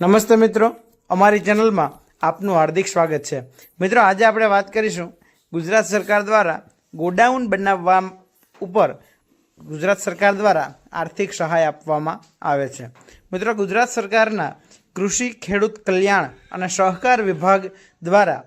નમસ્તે મિત્રો. અમારી ચેનલમાં આપનું હાર્દિક સ્વાગત છે. મિત્રો, આજે આપણે વાત કરીશું ગુજરાત સરકાર દ્વારા ગોડાઉન બનાવવા ઉપર ગુજરાત સરકાર દ્વારા આર્થિક સહાય આપવામાં આવે છે. મિત્રો, ગુજરાત સરકારના કૃષિ, ખેડૂત કલ્યાણ અને સહકાર વિભાગ દ્વારા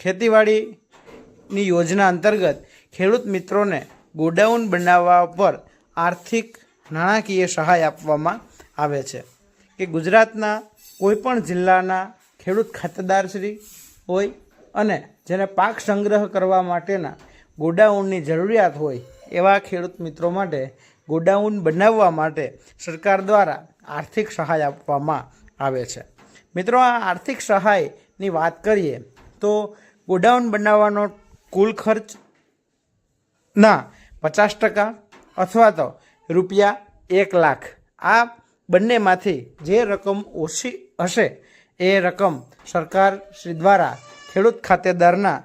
ખેતીવાડીની યોજના અંતર્ગત ખેડૂત મિત્રોને ગોડાઉન બનાવવા પર આર્થિક નાણાકીય સહાય આપવામાં આવે છે. કે ગુજરાતના કોઈપણ જિલ્લાના ખેડૂત ખાતેદારશ્રી હોય અને જેને પાક સંગ્રહ કરવા માટેના ગોડાઉનની જરૂરિયાત હોય એવા ખેડૂત મિત્રો માટે ગોડાઉન બનાવવા માટે સરકાર દ્વારા આર્થિક સહાય આપવામાં આવે છે. મિત્રો, આ આર્થિક સહાયની વાત કરીએ તો ગોડાઉન બનાવવાનો કુલ ખર્ચ ના પચાસ ટકા અથવા તો રૂપિયા એક લાખ. આ બંનેમાંથી જે રકમ ઓછી હશે, એ રકમ સરકાર શ્રી દ્વારા ખેડૂત ખાતેદારના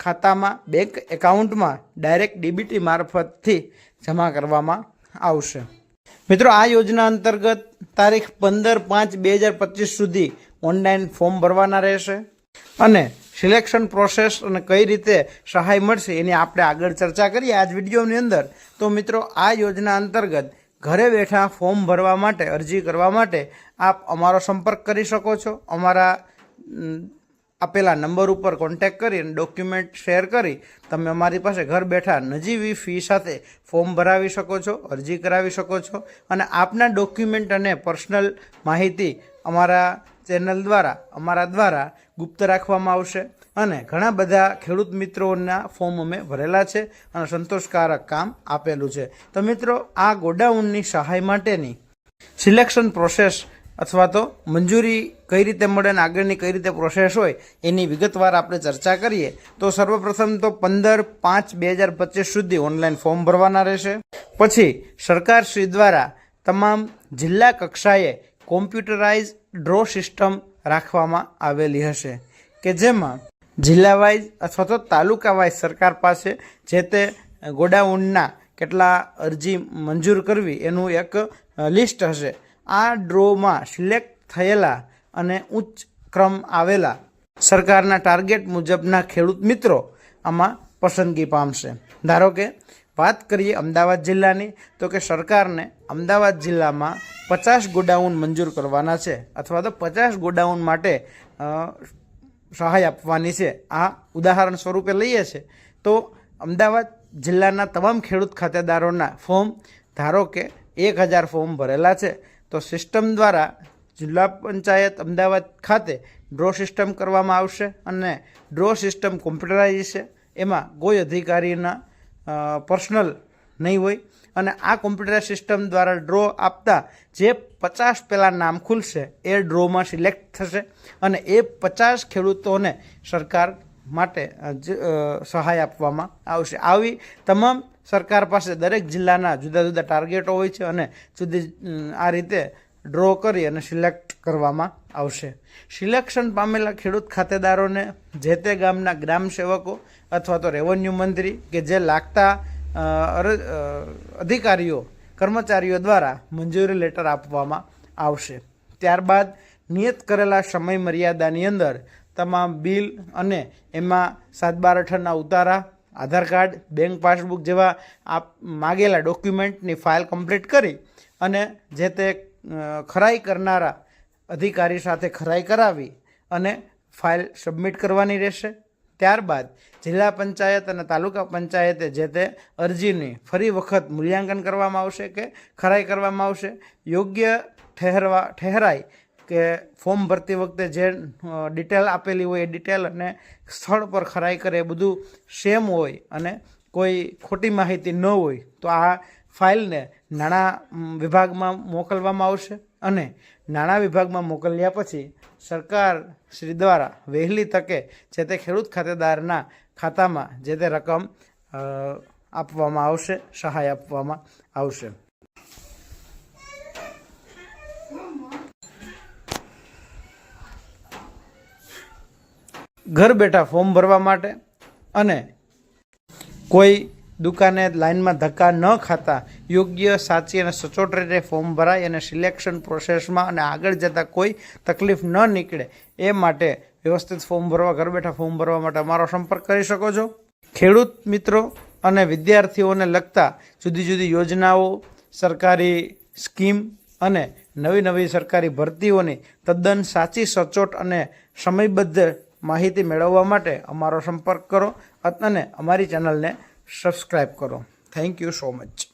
ખાતામાં, બેંક એકાઉન્ટમાં ડાયરેક્ટ ડીબીટી મારફતથી જમા કરવામાં આવશે. મિત્રો, આ યોજના અંતર્ગત તારીખ પંદર પાંચ બે હજાર પચીસ સુધી ઓનલાઈન ફોર્મ ભરવાના રહેશે અને સિલેક્શન પ્રોસેસ અને કઈ રીતે સહાય મળશે એની આપણે આગળ ચર્ચા કરીએ આજ વિડીયોની અંદર. તો મિત્રો, આ યોજના અંતર્ગત ઘરે બેઠા ફોર્મ ભરવા માટે, અરજી કરવા માટે આપ અમારો સંપર્ક કરી શકો છો. અમારા આપેલા નંબર ઉપર કોન્ટેક કરી અને ડોક્યુમેન્ટ શેર કરી તમે અમારી પાસે ઘર બેઠા નજીવી ફી સાથે ફોર્મ ભરાવી શકો છો, અરજી કરાવી શકો છો અને આપના ડોક્યુમેન્ટ અને પર્સનલ માહિતી અમારા ચેનલ દ્વારા, અમારા દ્વારા ગુપ્ત રાખવામાં આવશે. અને ઘણા બધા ખેડૂત મિત્રોના ફોર્મ અમે ભરેલા છે અને સંતોષકારક કામ આપેલું છે. તો મિત્રો, આ ગોડાઉનની સહાય માટેની સિલેક્શન પ્રોસેસ અથવા તો મંજૂરી કઈ રીતે મળે અને આગળની કઈ રીતે પ્રોસેસ હોય એની વિગતવાર આપણે ચર્ચા કરીએ. તો સર્વપ્રથમ તો પંદર પાંચ બે હજાર પચીસ સુધી ઓનલાઈન ફોર્મ ભરવાના રહેશે. પછી સરકારશ્રી દ્વારા તમામ જિલ્લા કક્ષાએ કોમ્પ્યુટરાઇઝ ડ્રો સિસ્ટમ રાખવામાં આવેલી હશે, કે જેમાં જિલ્લા વાઇઝ અથવા તો તાલુકા વાઇઝ સરકાર પાસે જે તે ગોડાઉનના કેટલા અરજી મંજૂર કરવી એનું એક લિસ્ટ હશે. આ ડ્રોમાં સિલેક્ટ થયેલા અને ઉચ્ચ ક્રમ આવેલા સરકારના ટાર્ગેટ મુજબના ખેડૂત મિત્રો આમાં પસંદગી પામશે. ધારો કે વાત કરીએ અમદાવાદ જિલ્લાની, તો કે સરકારને અમદાવાદ જિલ્લામાં પચાસ ગોડાઉન મંજૂર કરવાના છે અથવા તો પચાસ ગોડાઉન માટે સહાય આપવાની છે. આ ઉદાહરણ સ્વરૂપે લઈએ છે. તો અમદાવાદ જિલ્લાના તમામ ખેડૂત ખાતેદારોના ફોર્મ, ધારો કે એક હજાર ફોર્મ ભરેલા છે, તો સિસ્ટમ દ્વારા જિલ્લા પંચાયત અમદાવાદ ખાતે ડ્રો સિસ્ટમ કરવામાં આવશે અને ડ્રો સિસ્ટમ કોમ્પ્યુટરાઇઝ છે. એમાં કોઈ અધિકારીના પર્સનલ નહીં હોય. અને આ કોમ્પ્યુટર સિસ્ટમ દ્વારા ડ્રો આપતા જે પચાસ પહેલાં નામ ખુલશે, એ ડ્રોમાં સિલેક્ટ થશે અને એ પચાસ ખેડૂતોને સરકાર માટે સહાય આપવામાં આવશે. આવી તમામ સરકાર પાસે દરેક જિલ્લાના જુદા જુદા ટાર્ગેટો હોય છે અને જુદી આ રીતે ડ્રો કરી અને સિલેક્ટ કરવામાં આવશે. સિલેક્શન પામેલા ખેડૂત ખાતેદારોને જે તે ગામના ગ્રામ સેવકો અથવા તો રેવન્યુ મંત્રી કે જે લાગતા અધિકારીઓ, કર્મચારીઓ દ્વારા મંજૂરી લેટર આપવામાં આવશે. ત્યારબાદ નિયત કરેલા સમય મર્યાદાની અંદર તમામ બિલ અને એમાં સાત બાર અઠારના ઉતારા, આધાર કાર્ડ, બેંક પાસબુક જેવા આપ, માગેલા ડોક્યુમેન્ટની ફાઇલ કમ્પ્લીટ કરી અને જે તે ખરાઈ કરનારા અધિકારી સાથે ખરાઈ કરાવી અને ફાઇલ સબમિટ કરવાની રહેશે. ત્યારબાદ જિલ્લા પંચાયત અને તાલુકા પંચાયતે જે તે અરજીની ફરી વખત મૂલ્યાંકન કરવામાં આવશે કે ખરાઈ કરવામાં આવશે, યોગ્ય ઠહેરવા ઠહેરાય કે ફોર્મ ભરતી વખતે જે ડિટેલ આપેલી હોય એ ડિટેલ અને સ્થળ પર ખરાઈ કરે એ બધું સેમ હોય અને કોઈ ખોટી માહિતી ન હોય તો આ ફાઇલને નાણાં વિભાગમાં મોકલવામાં આવશે. અને નાણાં વિભાગમાં મોકલ્યા પછી સરકાર શ્રી દ્વારા વહેલી તકે જે તે ખેડૂત ખાતેદારના ખાતામાં જે તે રકમ આપવામાં આવશે, સહાય આપવામાં આવશે. ઘર બેઠા ફોર્મ ભરવા માટે અને કોઈ દુકાને લાઇનમાં ધક્કા ન ખાતા યોગ્ય, સાચી અને સચોટ રીતે ફોર્મ ભરાય અને સિલેક્શન પ્રોસેસમાં અને આગળ જતાં કોઈ તકલીફ ન નીકળે એ માટે વ્યવસ્થિત ફોર્મ ભરવા, ઘર બેઠા ફોર્મ ભરવા માટે અમારો સંપર્ક કરી શકો છો. ખેડૂત મિત્રો અને વિદ્યાર્થીઓને લગતા જુદી જુદી યોજનાઓ, સરકારી સ્કીમ અને નવી નવી સરકારી ભરતીઓની તદ્દન સાચી, સચોટ અને સમયબદ્ધ માહિતી મેળવવા માટે અમારો સંપર્ક કરો અને અમારી ચેનલને સબસ્ક્રાઈબ કરો. Thank you so much